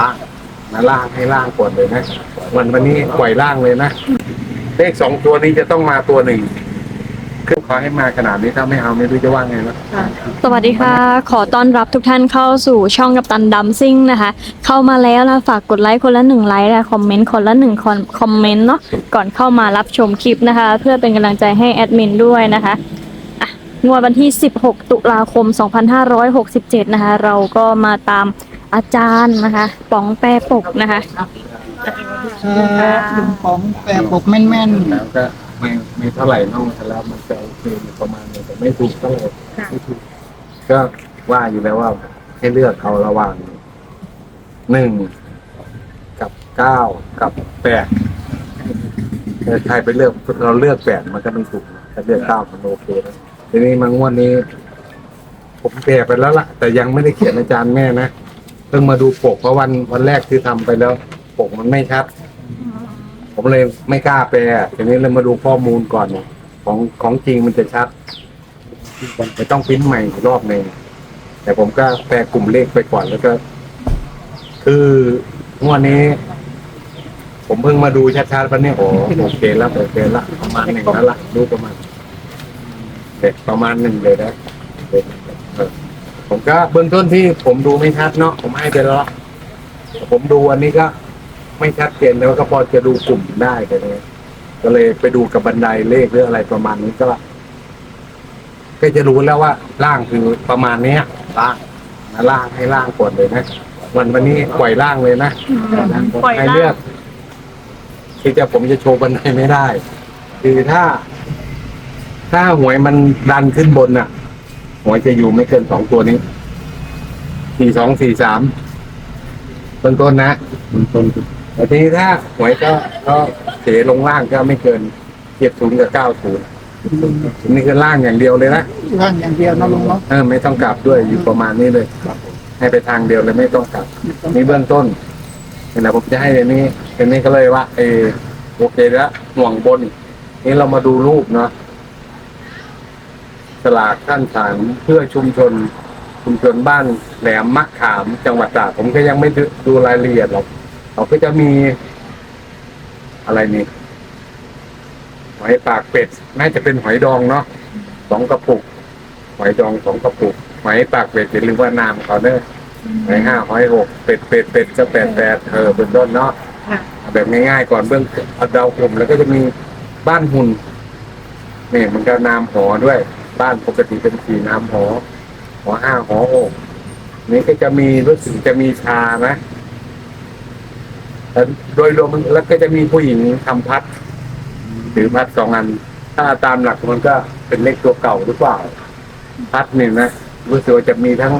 ล่างนะล่างให้ล่างก่อนเลยนะวันวันนี้ปล่อยล่างเลยนะเลขสองตัวนี้จะต้องมาตัวหนึ่งคือขอให้มาขนาดนี้ถ้าไม่เอาไม่รู้จะว่าไงนะสวัสดีค่ะ ขอต้อนรับทุกท่านเข้าสู่ช่องกับตันดัมซิ่งนะคะ เข้ามาแล้วนะฝากกดไลค์คนละหนึ่งไลค์และคอมเมนต์คนละหนึ่งคอมเมนต์เนาะก่อนเข้ามารับชมคลิปนะคะ เพื่อเป็นกำลังใจให้แอดมินด้วยนะคะอะงวดวันที่ 16 ตุลาคม 2567 นะคะ เราก็มาตาม อาจารย์นะคะป๋องแปรปกนะคะครับลุงป๋องแปรปกแม่นแล้วก็ไม่ไม่เท่าไหร่นอกจากแล้วมันจะโอเคอยู่ประมาณนึงแต่ไม่ถูกเท่าไหร่ไม่ถูกก็ว่าอยู่แล้วว่า ให้เลือกเอาระหว่างหนึ่งกับเก้ากับแปดเออใครไปเลือกเราเลือกแปดมันก็ไม่ถูกนะถ้าเลือกเก้ามันโอเคนะทีนี้มางวดนี้ ผมแปลไปแล้วล่ะ แต่ยังไม่ได้เขียนอาจารย์แม่นะเพิ่งมาดูปกเพราะวันวันแรกที่ทำไปแล้ว ปกมันไม่ชัด ผมเลยไม่กล้าแปลทีนี้เลยมาดูข้อมูลก่อนของของจริงมันจะชัดไม่ต้องปริ้นใหม่อีกรอบหนึ่งแต่ผมก็แปลกลุ่มเลขไปก่อนแล้วก็ คืองวดนี้ ผมเพิ่งมาดูชัดๆวันนี้โอ้โอเคแล้วโอเคแล้วประมาณหนึ่งแล้วล่ะดูประมาณเด็กประมาณหนึ่งเลยนะ ผมก็เบื้องต้นที่ผมดูไม่ชัดเนาะผมให้ไปแล้วผมดูอันนี้ก็ไม่ชัดเจนแต่ว่าก็พอจะดูกลุ่มได้แค่นี้ก็เลยไปดูกับบันไดเลขหรืออะไรประมาณนี้ก็ก็จะรู้แล้วว่าล่างคือประมาณเนี้ยล่างนะล่างให้ล่างก่อนเลยนะวันวันนี้ปล่อยล่างเลยนะปล่อยล่างให้เลือกคือจะผมจะโชว์บันไดไม่ได้ คือถ้า ถ้าหวยมันดันขึ้นบนน่ะ หวยจะอยู่ไม่เกินสองตัวนี้สี่สองสี่สามต้นต้นๆนะต้นต้นๆแต่ทีนี้ถ้าหวยก็ก็เสลงล่างก็ไม่เกินเจ็ดศูนย์กับเก้าศูนย์นี่คือล่างอย่างเดียวเลยนะๆร่างอย่างเดียวเนาะลุงเนาะเออไม่ต้องกลับด้วยอยู่ประมาณนี้เลย ให้ไปทางเดียวเลยไม่ต้องกลับ นี่เบื้องต้นนี่นะผมจะให้อันนี้อันนี้ก็เลยว่าเออโอเคแล้วห่วงบน นี่เรามาดูรูปเนาะ สลากท่านฐานเพื่อชุมชน ชุมชนบ้านแหลมมะขามจังหวัดตราดผมก็ยังไม่ดูดูรายละเอียดหรอกเขาก็จะมีอะไรนี่หอยปากเป็ดน่าจะเป็นหอยดองเนาะสองกระปุก หอยดองสองกระปุกหอยปากเป็ดอย่าลืมว่านามเขาเนอะหอยห้าหอยหกเป็ดเป็ดเป็ดก็แปดแปดเออเป็นต้นเนาะเอาแบบง่ายๆก่อนเบื้องเอาเดากลุ่มแล้วก็จะมีบ้านหุ่นนี่มันก็นามหอด้วย บ้านปกติเป็นสีนามหอหอห้าหอหกนี่ก็จะมีรู้สึกจะมีชานะแต่โดยรวมแล้วก็จะมีผู้หญิงทำพัดถือพัดสองอัน ถ้าตามหลักมันก็เป็นเลขตัวเก่าหรือเปล่า พัดนี่นะรู้สึกว่าจะมีทั้ง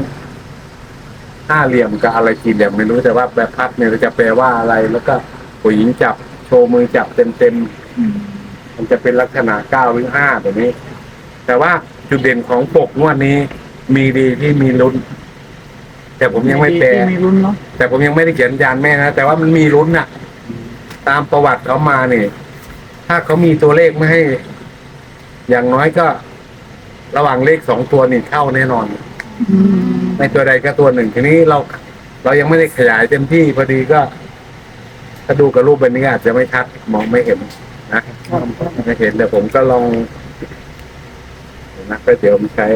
ห้าเหลี่ยมกับอะไรกี่เหลี่ยมไม่รู้แต่ว่าแบบพัดเนี่ยเราจะแปลว่าอะไร แล้วก็ผู้หญิงจับโชว์มือจับเต็มเต็มๆมันจะเป็นลักษณะเก้าหรือห้าแบบนี้ แต่ว่าจุดเด่นของปกงวดนี้ มีดีที่มีลุ้น แต่ผมยังไม่แปลที่มีลุ้นเนาะแต่ผมยังไม่ได้เขียนยานแม่นะแต่ว่ามันมีลุ้นน่ะ ตามประวัติเขามาเนี่ยถ้าเขามีตัวเลขไม่ให้ อย่างน้อยก็ ระหว่างเลขสองตัวนี่เข้าแน่นอน อืมในตัวใดก็ตัวหนึ่งทีนี้เรา เรายังไม่ได้ขยายเต็มที่พอดีก็ถ้าดูกับรูปแบบนี้อาจจะไม่ชัดมองไม่เห็นนะไม่เห็นแต่ผมก็ลอง เดี๋ยวนะก็เดี๋ยวผมใช้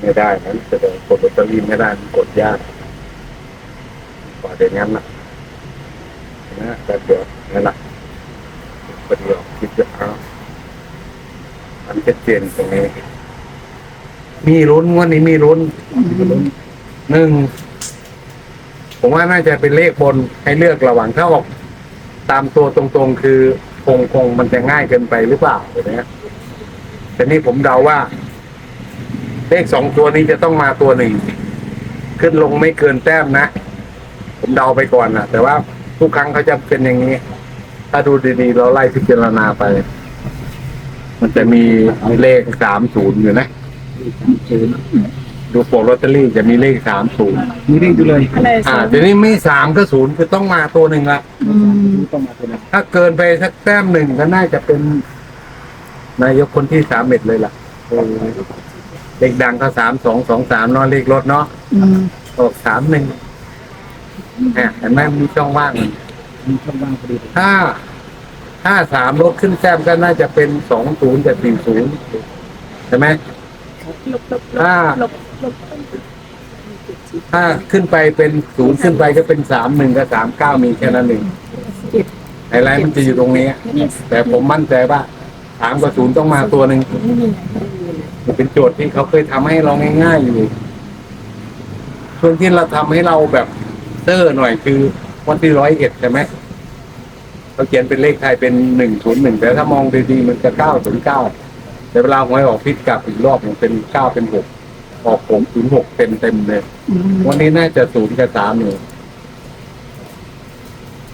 ไม่ได้นั้นจะเดินกดลอตเตอรี่ไม่ได้มันกดยากกว่าเดี๋ยวงั้นนะนะแต่เดี๋ยวนั่นแหละประเดี๋ยวคิดจะเอาอันชัดเจนตรงนี้ มีลุ้นงวันนี้มีลุ้นหนึ่งผมว่าน่าจะเป็นเลขบนให้เลือกระหว่างถ้าออก ตามตัวตรงๆ คือคงคงมันจะง่ายเกินไปหรือเปล่าเนี้ยแต่นี่ผมเดาว่า เลขสองตัวนี้จะต้องมาตัวหนึ่ง ขึ้นลงไม่เกินแต้มนะ ผมเดาไปก่อนนะแต่ว่าทุกครั้งเขาจะเป็นอย่างนี้ ถ้าดูดีๆ เราไล่พิจารณาไป มันจะมีเลขสามศูนย์อยู่นะ ดูปกลอตเตอรี่จะมีเลขสามศูนย์มีเลขอยู่เลยอ่าทีนี้ไม่สามก็ศูนย์คือต้องมาตัวหนึ่งละอืมถ้าเกินไปสักแต้มหนึ่งก็น่าจะเป็น นายกคนที่สามเอ็ดเลยล่ะเออเลขดังก็สามสองสองสามเนาะเลขรถเนาะอืมออกสามหนึ่งเนี่ยเห็นไหมมีช่องว่างมีช่องว่างพอดีถ้าถ้าสามรถขึ้นแซมก็น่าจะเป็นสองศูนย์กับสี่ศูนย์ใช่ไหม ถ้าถ้าขึ้นไปเป็นศูนย์ขึ้นไปก็เป็นสามหนึ่งกับสามเก้ามีแค่นั้นเองไฮไลท์มันจะอยู่ตรงนี้ แต่ผมมั่นใจว่าสามกับศูนย์ต้องมาตัวหนึ่งเป็นโจทย์ที่เขาเคยทำให้เราง่ายๆอยู่ช่วงที่เราทำให้เราแบบเตอร์หน่อยคือวันที่ร้อยเอ็ดใช่ไหมเขาเขียนเป็นเลขไทยเป็นหนึ่งศูนย์หนึ่งแต่ถ้ามองดีๆมันจะเก้าศูนย์เก้า แต่เวลาหวยออกพลิกกลับอีกรอบหนึ่งเป็นเก้าเป็นหกออกผมศูนย์หกเต็มเต็มๆเลยอืมวันนี้น่าจะศูนย์กับสามอยู่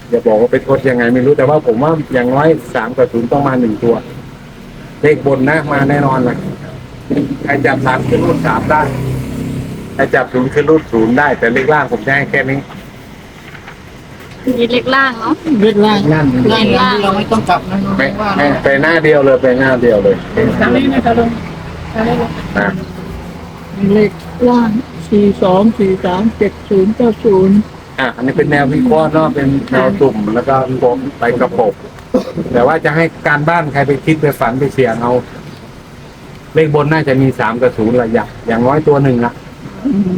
อย่าบอกว่าเป็นโทษยังไงไม่รู้แต่ว่าผมว่าอย่างน้อยสามกับศูนย์ต้องมาหนึ่งตัว เลขบนนะมาแน่นอนเลยใครจับสามขึ้นรูดสามได้ใครจับศูนย์ขึ้นรูดศูนย์ได้ แต่เลขล่างผมจะให้แค่นี้ มีเล็กล่างเนาะเวียดล่างล่างล่าง เราไม่ต้องกลับนะไปว่าไปไปหน้าเดียวเลยไปหน้าเดียวเลยตามนี้นะครับลุงนะเลขล่างสี่สองสี่สามเจ็ดศูนย์เก้าศูนย์อะอันนี้เป็นแนววิเคราะห์เนาะเป็นแนวตุ่มแล้วก็โปะไปกระปกแต่ว่าจะให้การบ้านใครไปคิดไปฝันไปเสี่ยงเอาเลขบนน่าจะมีสามกับศูนย์ละอย่างอย่างน้อยตัวหนึ่งละ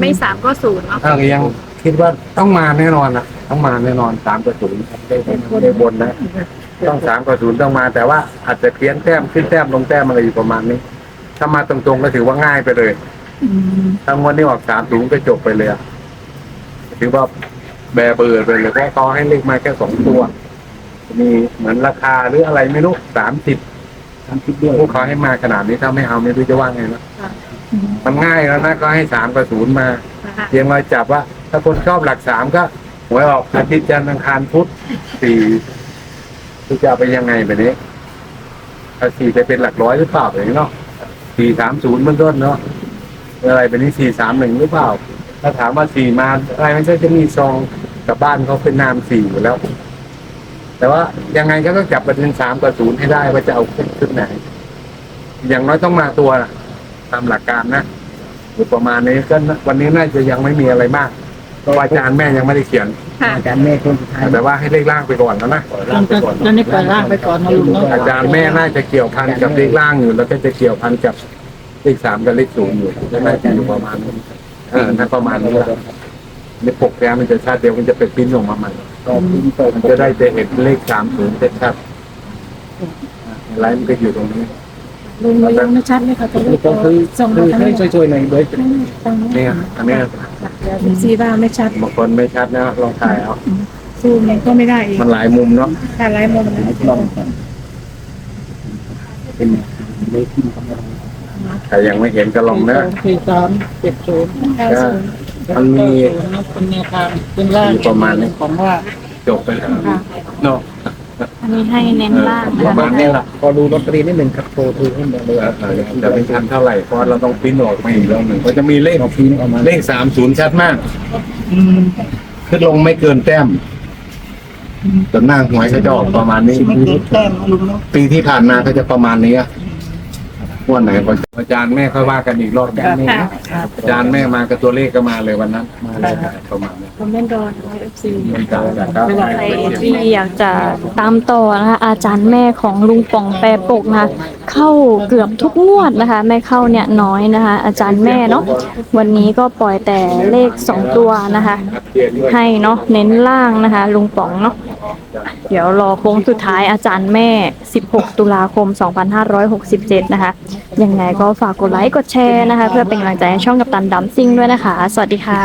ไม่สามก็ศูนย์เนาะถ้ายัง คิดว่าต้องมาแน่นอนอะ ต้องมาแน่นอนสามกับศูนย์เลขเลขบนนะ ต้องสามกับศูนย์ต้องมาแต่ว่าอาจจะเพี้ยนแต้มขึ้นแต้มลงแต้มอะไรอยู่ประมาณนี้ ถ้ามาตรงๆก็ถือว่าง่ายไปเลยอืมถ้างวดนี้ออกสามศูนย์ก็จบไปเลยอะถือว่าแบเบิดไปเลยเพราะเขาให้เลขมาแค่สองตัว มีเหมือนราคาหรืออะไรไม่รู้สามสิบสามสิบด้วยพวกเขาให้มาขนาดนี้ถ้าไม่เอาไม่รู้จะว่าไงนะมันง่ายแล้วนะก็ให้สามกับศูนย์มาเพียงเราจับว่า ถ้าคนชอบหลักสามก็หวยออกอาทิตย์จันทร์อังคารพุธสี่คือจะเอาไปยังไงแบบนี้ถ้าสี่จะเป็นหลักร้อยหรือเปล่าอย่างนี้เนาะสี่สามศูนย์เบื้องต้นเนาะอะไรแบบนี้สี่สามหนึ่งหรือเปล่า ถ้าถามว่าสี่มาอะไรมันก็จะมีซองกับบ้านเขาเป็นนามสี่อยู่แล้ว แต่ว่ายังไงก็ต้องจับประเด็นสามกับศูนย์ให้ได้ว่าจะเอาขึ้นขึ้นไหน อย่างน้อยต้องมาตัวตามหลักการนะอยู่ประมาณนี้ก็วันนี้น่าจะยังไม่มีอะไรมาก เพราะว่าอาจารย์แม่ยังไม่ได้เขียน ค่ะอาจารย์แม่คนสุดท้ายแต่ว่าให้เลขล่างไปก่อนแล้วนะตอนตอนนี้ปล่อยล่างไปก่อนนะลุงเนาะอาจารย์แม่น่าจะเกี่ยวพันกับเลขล่างอยู่ แล้วก็จะเกี่ยวพันกับเลขสามกับเลขศูนย์อยู่น่าจะอยู่ประมาณนี้เออน่าประมาณนี้แหละในปกแกมันจะชัดเดียวมันจะไปปริ้นออกมาใหม่มันจะได้จะเห็นเลขสามศูนย์ชัดๆไลน์มันก็อยู่ตรงนี้ ลุงลุงไม่ชัดเลยค่ะตัวเลขก็คือส่งคืมาอทางให้นี้ช่วยๆหน่อยด้วยตรงนี้เนี่ยอันเนี้ยเดี๋ยวซีว่าไม่ชัดบางคนไม่ชัดนะลองถ่ายเอาซูมก็ไม่ได้อีกมันหลายมุมเนาะถ้าไลฟ์มุมนะลองเป็นเลขที่ทำงานใครยังไม่เห็นก็ลองเนอะสี่สามเจ็ดศูนย์เก้าศูนย์มันมีเป็นแนวทางเป็นล่างมีประมาณนี้ ของว่าจบไปแล้วเนาะ อันนี้ให้เน้นล่างปนะระคะมาณนี้แหละพอดูลอตเตอรี่นิดหนึ่งครับโทรถือให้หมดเลยเออเออจะไม่ชัดเท่าไหร่เพราะเราต้องปริ้นออกมาอีกรอบหนึ่งก็จะมีเลข เอาพิมพ์ออกมาเลขสามศูนย์ชัดมากอืมขึ้นลงไม่เกินแต้มจนหน้าหวยก็จะออกประมาณนี้ ไม่เกินแต้มนะลุงเนาะปีที่ผ่านมาก็จะประมาณนี้อะง วันไหนก็อาจารย์แม่ค่อยว่ากันอีกรอบกันค่ะอาจารย์แม่มากับตัวเลขก็มาเลยวันนั้นมาเลยประมาณนี้คอมเมนต์รอเอฟซีอาจารย์ก็ใครที่อยากจะตามต่อนะคะอาจารย์แม่ของลุงป่องแปรปกนะคะเข้าเกือบทุกงวดนะคะไม่เข้าเนี่ยน้อยนะคะ อาจารย์แม่เนาะวันนี้ก็ปล่อยแต่เลขสองตัวนะคะ ให้เนาะเน้นล่างนะคะ ลุงป๋องเนาะ เดี๋ยวรอโค้งสุดท้ายอาจารย์แม่ 16 ตุลาคม 2567 นะคะ ยังไงก็ฝากกดไลค์ กดแชร์นะคะ เพื่อเป็นกำลังใจให้ช่องกับตันดัมซิ่งด้วยนะคะ สวัสดีค่ะ